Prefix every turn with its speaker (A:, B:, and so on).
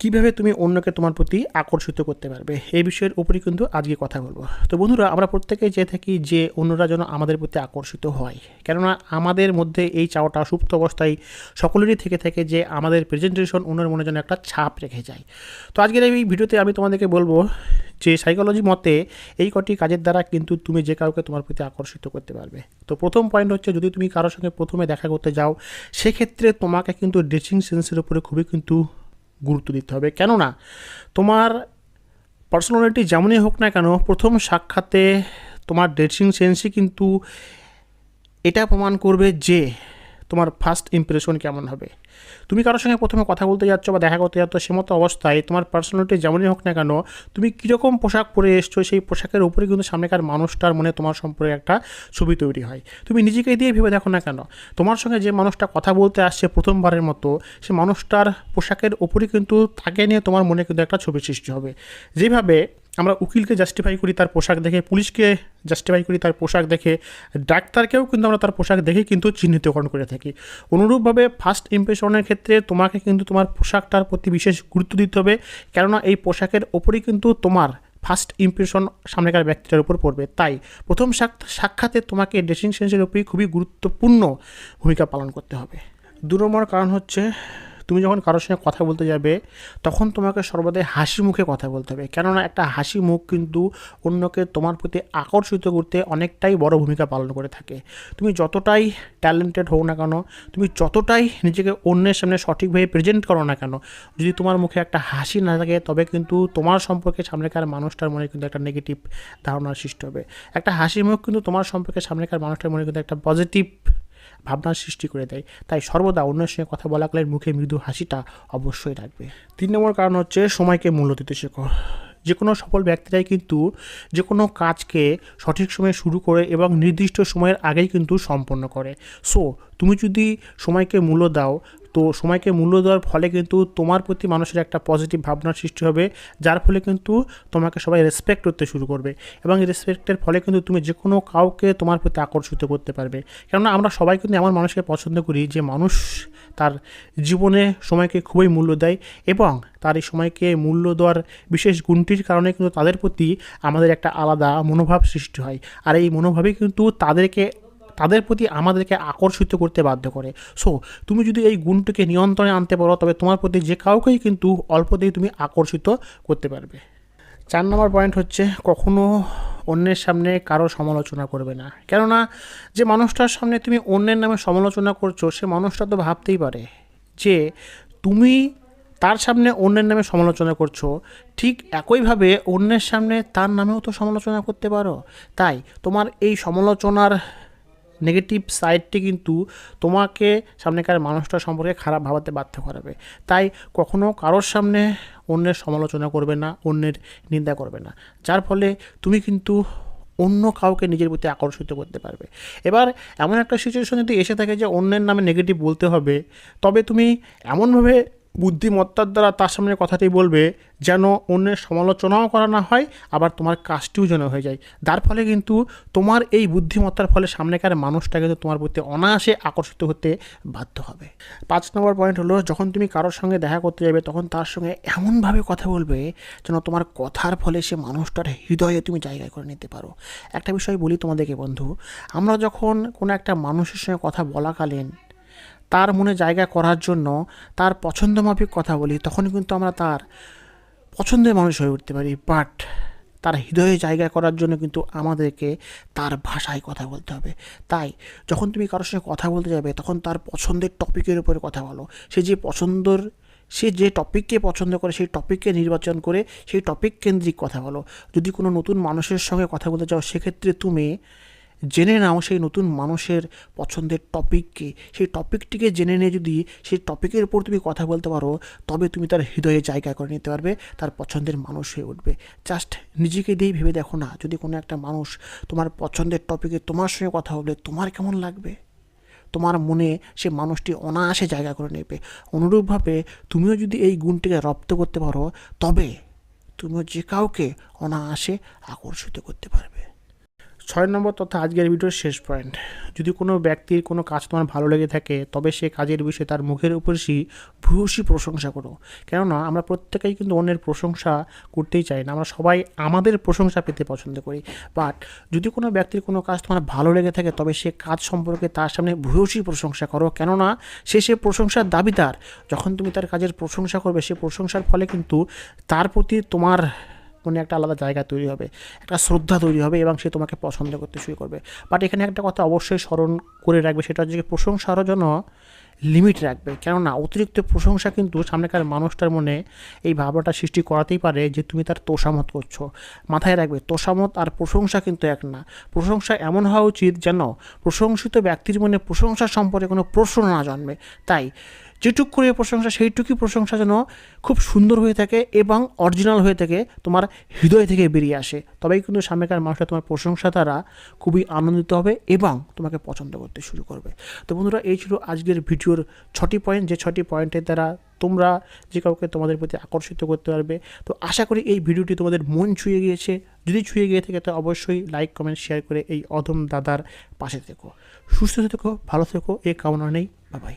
A: কীভাবে তুমি অন্যকে তোমার প্রতি আকর্ষিত করতে পারবে? এই বিষয়ের উপরই কিন্তু আজকে কথা বলব। তো বন্ধুরা, আমরা প্রত্যেকেই চেয়ে থাকি যে অন্যরা যেন আমাদের প্রতি আকর্ষিত হয়। কেননা আমাদের মধ্যে এই চাওয়াটা সুপ্ত অবস্থায় সকলেরই থেকে থাকে যে আমাদের প্রেজেন্টেশন অন্যের মনে যেন একটা ছাপ রেখে যায়। তো আজকের এই ভিডিওতে আমি তোমাদেরকে বলব যে সাইকোলজি মতে এই কটি কাজের দ্বারা কিন্তু তুমি যে কাউকে তোমার প্রতি আকর্ষিত করতে পারবে। তো প্রথম পয়েন্ট হচ্ছে, যদি তুমি কারোর সঙ্গে প্রথমে দেখা করতে যাও, সেক্ষেত্রে তোমাকে কিন্তু ড্রেসিং সেন্সের উপরে খুবই কিন্তু গুরুত্ব দিতে হবে। কেননা, তোমার পার্সোনালিটি যেমনই হোক না কেন, প্রথম সাক্ষাতে তোমার ড্রেসিং সেন্সই কিন্তু এটা প্রমাণ করবে যে তোমার ফার্স্ট ইমপ্রেশন কেমন হবে। তুমি কারোর সঙ্গে প্রথমে কথা বলতে যাচ্ছ বা দেখা করতে যাচ্ছ, সে মতো অবস্থায় তোমার পার্সোনালিটি যেমনই হোক না কেন, তুমি কীরকম পোশাক পরে এসছো, সেই পোশাকের উপরে কিন্তু সামনেকার মানুষটার মনে তোমার সম্পর্কে একটা ছবি তৈরি হয়। তুমি নিজেকে দিয়ে ভেবে দেখো না কেন, তোমার সঙ্গে যে মানুষটা কথা বলতে আসছে প্রথমবারের মতো, সে মানুষটার পোশাকের ওপরই কিন্তু তাকে নিয়ে তোমার মনে কিন্তু একটা ছবি সৃষ্টি হবে। যেভাবে আমরা উকিলকে জাস্টিফাই করি তার পোশাক দেখে, পুলিশকে জাস্টিফাই করি তার পোশাক দেখে, ডাক্তারকেও কিন্তু আমরা তার পোশাক দেখে কিন্তু চিহ্নিতকরণ করে থাকি। অনুরূপভাবে ফার্স্ট ইমপ্রেশনের ক্ষেত্রে তোমাকে কিন্তু তোমার পোশাকটার প্রতি বিশেষ গুরুত্ব দিতে হবে, কেননা এই পোশাকের ওপরই কিন্তু তোমার ফার্স্ট ইমপ্রেশন সামনেকার ব্যক্তিটার উপর পড়বে। তাই প্রথম সাক্ষাতে তোমাকে ড্রেসিং সেন্সের উপরই খুবই গুরুত্বপূর্ণ ভূমিকা পালন করতে হবে। দু নম্বর কারণ হচ্ছে তুমি যখন কারোর সঙ্গে কথা বলতে যাবে, তখন তোমাকে সর্বদাই হাসি মুখে কথা বলতে হবে। কেননা একটা হাসি মুখ কিন্তু অন্যকে তোমার প্রতি আকর্ষিত করতে অনেকটাই বড় ভূমিকা পালন করে থাকে। তুমি যতটাই ট্যালেন্টেড হও না কেন, তুমি যতটাই নিজেকে অন্যের সামনে সঠিকভাবে প্রেজেন্ট করো না কেন, যদি তোমার মুখে একটা হাসি না থাকে, তবে কিন্তু তোমার সম্পর্কে সামনেকার মানুষটার মনে কিন্তু একটা নেগেটিভ ধারণার সৃষ্টি হবে। একটা হাসি মুখ কিন্তু তোমার সম্পর্কে সামনেকার মানুষটার মনে কিন্তু একটা পজিটিভ ভাবনার সৃষ্টি করে দেয়। তাই সর্বদা অন্যের সঙ্গে কথা বলাকালের মুখে মৃদু হাসিটা অবশ্যই রাখবে। তিন নম্বর কারণ হচ্ছে সময়কে মূল্য দিতে শেখো। যে কোনো সফল ব্যক্তিরাই কিন্তু যে কোনো কাজকে সঠিক সময়ে শুরু করে এবং নির্দিষ্ট সময়ের আগেই কিন্তু সম্পন্ন করে। সো তুমি যদি সময়কে মূল্য দাও তো সময়কে মূল্য দেওয়ার ফলে কিন্তু তোমার প্রতি মানুষের একটা পজিটিভ ভাবনার সৃষ্টি হবে, যার ফলে কিন্তু তোমাকে সবাই রেসপেক্ট করতে শুরু করবে এবং রেসপেক্টের ফলে কিন্তু তুমি যে কোনো কাউকে তোমার প্রতি আকর্ষিত করতে পারবে। কেননা আমরা সবাই কিন্তু এমন মানুষকে পছন্দ করি যে মানুষ তার জীবনে সময়কে খুবই মূল্য দেয় এবং তার এই সময়কে মূল্য দেওয়ার বিশেষ গুণটির কারণে কিন্তু তাদের প্রতি আমাদের একটা আলাদা মনোভাব সৃষ্টি হয়। আর এই মনোভাবই কিন্তু তাদেরকে তাদের প্রতি আমাদেরকে আকর্ষিত করতে বাধ্য করে। সো তুমি যদি এই গুণটিকে নিয়ন্ত্রণে আনতে পারো, তবে তোমার প্রতি যে কাউকেই কিন্তু অল্পতেই তুমি আকর্ষিত করতে পারবে। চার নম্বর পয়েন্ট হচ্ছে, কখনো অন্যের সামনে কারও সমালোচনা করবে না। কেননা, যে মানুষটার সামনে তুমি অন্যের নামে সমালোচনা করছ, সে মানুষটা তো ভাবতেই পারে যে তুমি তার সামনে অন্যের নামে সমালোচনা করছ, ঠিক একইভাবে অন্যের সামনে তার নামেও তো সমালোচনা করতে পারো। তাই তোমার এই সমালোচনার নেগেটিভ সাইডটি কিন্তু তোমাকে সামনেকার মানুষটা সম্পর্কে খারাপ ভাবাতে বাধ্য করাবে। তাই কখনো কারোর সামনে অন্যের সমালোচনা করবে না, অন্যের নিন্দা করবে না। যার ফলে তুমি কিন্তু অন্য কাউকে নিজের প্রতি আকর্ষিত করতে পারবে। এবার এমন একটা সিচুয়েশন যদি এসে থাকে যে অন্যের নামে নেগেটিভ বলতে হবে, তবে তুমি এমনভাবে বুদ্ধিমত্তার দ্বারা তার সামনে কথাটি বলবে, যেন অন্যের সমালোচনাও করা না হয়, আবার তোমার কাজটিও যেন হয়ে যায়। যার ফলে কিন্তু তোমার এই বুদ্ধিমত্তার ফলে সামনেকার মানুষটা কিন্তু তোমার প্রতি অনায়াসে আকর্ষিত হতে বাধ্য হবে। পাঁচ নম্বর পয়েন্ট হলো, যখন তুমি কারোর সঙ্গে দেখা করতে যাবে, তখন তার সঙ্গে এমনভাবে কথা বলবে, যেন তোমার কথার ফলে সে মানুষটার হৃদয়ে তুমি জায়গায় করে নিতে পারো। একটা বিষয় বলি তোমাদেরকে বন্ধু, আমরা যখন কোনো একটা মানুষের সঙ্গে কথা বলাকালীন তার মনে জায়গা করার জন্য তার পছন্দ মাফিক কথা বলি তখন কিন্তু আমরা তার পছন্দের মানুষ হয়ে উঠতে পারি। বাট তার হৃদয়ে জায়গা করার জন্য কিন্তু আমাদেরকে তার ভাষায় কথা বলতে হবে। তাই যখন তুমি কারোর সঙ্গে কথা বলতে যাবে, তখন তার পছন্দের টপিকের উপরে কথা বলো। সে যে পছন্দর, সে যে টপিককে পছন্দ করে, সেই টপিককে নির্বাচন করে, সেই টপিক কেন্দ্রিক কথা বলো। যদি কোনো নতুন মানুষের সঙ্গে কথা বলতে চাও সেক্ষেত্রে তুমি জেনে নাও সেই নতুন মানুষের পছন্দের টপিককে সেই টপিকটিকে জেনে নিয়ে যদি সেই টপিকের উপর তুমি কথা বলতে পারো, তবে তুমি তার হৃদয়ে জায়গা করে নিতে পারবে, তার পছন্দের মানুষ হয়ে উঠবে। জাস্ট নিজেকে দিয়েই ভেবে দেখো না, যদি কোনো একটা মানুষ তোমার পছন্দের টপিকে তোমার সঙ্গে কথা বলে, তোমার কেমন লাগবে? তোমার মনে সে মানুষটি অনায়াসে জায়গা করে নেবে। অনুরূপভাবে তুমিও যদি এই গুণটিকে রপ্ত করতে পারো, তবে তুমিও যে কাউকে অনায়াসে আকর্ষিত করতে পারবে। ছয় নম্বর তথা আজকের ভিডিওর শেষ পয়েন্ট যদি কোনো ব্যক্তির কোনো কাজ তোমার ভালো লেগে থাকে, তবে সে কাজের বিষয়ে তার মুখের উপর সি ভূয়সী প্রশংসা করো। কেননা, আমরা প্রত্যেকেই কিন্তু অন্যের প্রশংসা করতেই চাই না, আমরা সবাই আমাদের প্রশংসা পেতে পছন্দ করি। বাট যদি কোনো ব্যক্তির কোনো কাজ তোমার ভালো লেগে থাকে, তবে সে কাজ সম্পর্কে তার সামনে ভূয়সী প্রশংসা করো। কেননা, সে সে প্রশংসার দাবিদার। যখন তুমি তার কাজের প্রশংসা করবে, সে প্রশংসার ফলে কিন্তু তার প্রতি তোমার মনে একটা আলাদা জায়গা তৈরি হবে, একটা শ্রদ্ধা তৈরি হবে এবং সে তোমাকে পছন্দ করতে শুরু করবে। বাট এখানে একটা কথা অবশ্যই স্মরণ করে রাখবে, সেটা হচ্ছে প্রশংসারও জন্য লিমিট রাখবে। কেননা, অতিরিক্ত প্রশংসা কিন্তু সামনেকার মানুষটার মনে এই ভাবনাটা সৃষ্টি করাতেই পারে যে, তুমি তার তোষামত করছ। মাথায় রাখবে তোষামত আর প্রশংসা কিন্তু এক না। প্রশংসা এমন হওয়া উচিত যেন প্রশংসিত ব্যক্তির মনে প্রশংসা সম্পর্কে কোনো প্রশ্ন না জন্মে। তাই, যেটুক করে প্রশংসা, সেইটুকুই প্রশংসা যেন খুব সুন্দর হয়ে থাকে এবং অরিজিনাল হয়ে থাকে, তোমার হৃদয় থেকে বেরিয়ে আসে। তবেই কিন্তু সামনেকার মানুষটা তোমার প্রশংসা দ্বারা খুবই আনন্দিত হবে এবং তোমাকে পছন্দ করতে শুরু করবে। তো বন্ধুরা, এই ছিল আজকের ভিডিওর ছটি পয়েন্ট যে ছটি পয়েন্টের দ্বারা তোমরা যে কাউকে তোমাদের প্রতি আকর্ষিত করতে পারবে। তো আশা করি এই ভিডিওটি তোমাদের মন ছুঁয়ে গিয়েছে। যদি ছুঁয়ে গিয়ে থাকে, তো অবশ্যই লাইক কমেন্ট শেয়ার করে এই অধম দাদার পাশে থেকো। সুস্থ থেকো, ভালো থেকো, এ কামনা নেই। বাবাই